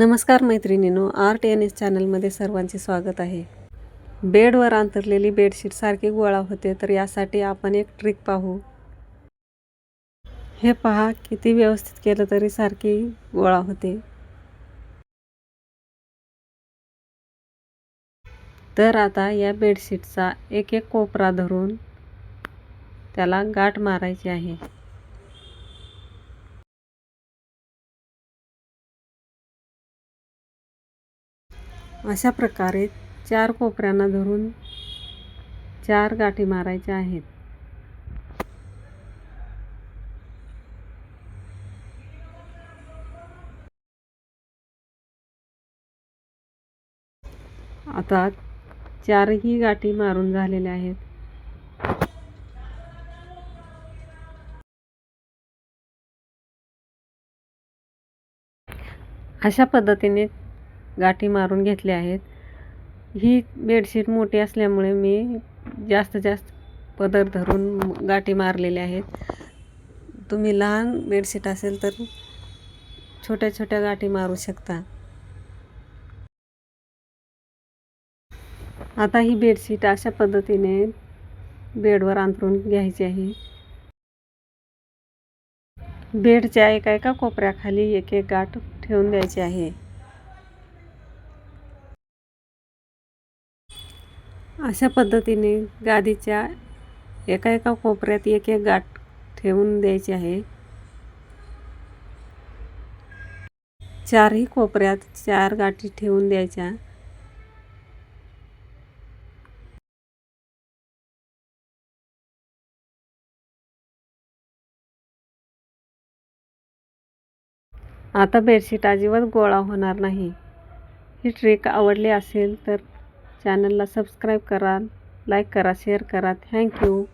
नमस्कार मैत्रिणींनो art N S चॅनलमध्ये सर्वांचे स्वागत आहे. बेडवर अंतरलेली बेडशीट सारखी गोळा होते तर यासाठी आपण एक ट्रिक पाहू. हे पहा किती व्यवस्थित केलं तरी सारखी गोळा होते. तर आता या बेडशीटचा एक एक कोपरा धरून त्याला गाठ मारायची आहे. अशा प्रकारे चार कोपऱ्यांना धरून चार गाठी मारायच्या आहेत. आता चारही गाठी मारून झालेल्या आहेत. अशा पद्धतीने गाठी मारून घेतल्या आहेत. ही बेडशीट मोठी असल्यामुळे मी जास्त जास्त पदर धरून गाठी मारलेल्या आहेत. तुम्ही लहान बेडशीट असेल तर छोट्या छोट्या गाठी मारू शकता. आता ही बेडशीट अशा पद्धतीने बेडवर अंथरून घ्यायची आहे. बेडच्या एका एका कोपऱ्याखाली एक एक गाठ ठेवून द्यायची आहे. अशा पद्धतीने गादीच्या एका एका कोपऱ्यात एक एक गाठ ठेवून द्यायची आहे. चारही कोपऱ्यात चार गाठी ठेवून द्यायच्या. आता बेडशीट अजिबात गोळा होणार नाही. ही ट्रिक आवडली असेल तर चॅनलला सबस्क्राईब करा लाईक करा शेअर करा. थँक्यू